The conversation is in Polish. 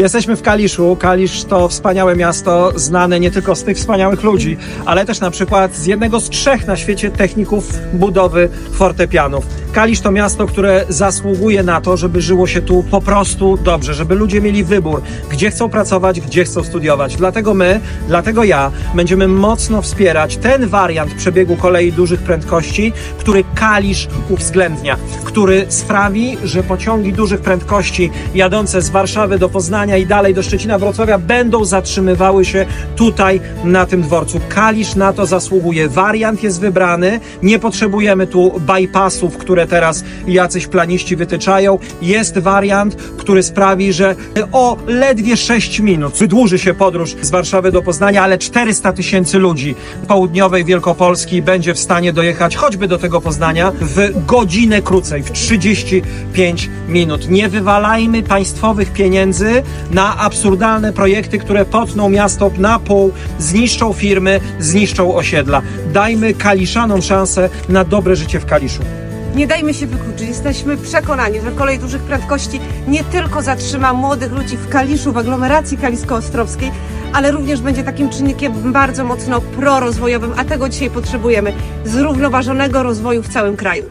Jesteśmy w Kaliszu. Kalisz to wspaniałe miasto, znane nie tylko z tych wspaniałych ludzi, ale też na przykład z jednego z trzech na świecie techników budowy fortepianów. Kalisz to miasto, które zasługuje na to, żeby żyło się tu po prostu dobrze, żeby ludzie mieli wybór, gdzie chcą pracować, gdzie chcą studiować. Dlatego my, dlatego ja będziemy mocno wspierać ten wariant przebiegu kolei dużych prędkości, który Kalisz uwzględnia, który sprawi, że pociągi dużych prędkości jadące z Warszawy do Poznania i dalej do Szczecina, Wrocławia będą zatrzymywały się tutaj na tym dworcu. Kalisz na to zasługuje. Wariant jest wybrany. Nie potrzebujemy tu bypassów, które teraz jacyś planiści wytyczają. Jest wariant, który sprawi, że o ledwie 6 minut wydłuży się podróż z Warszawy do Poznania, ale 400 tysięcy ludzi południowej Wielkopolski będzie w stanie dojechać choćby do tego Poznania w godzinę krócej, w 35 minut. Nie wywalajmy państwowych pieniędzy na absurdalne projekty, które potną miasto na pół, zniszczą firmy, zniszczą osiedla. Dajmy Kaliszanom szansę na dobre życie w Kaliszu. Nie dajmy się wykluczyć. Jesteśmy przekonani, że kolej dużych prędkości nie tylko zatrzyma młodych ludzi w Kaliszu, w aglomeracji kalisko-ostrowskiej, ale również będzie takim czynnikiem bardzo mocno prorozwojowym, a tego dzisiaj potrzebujemy. Zrównoważonego rozwoju w całym kraju.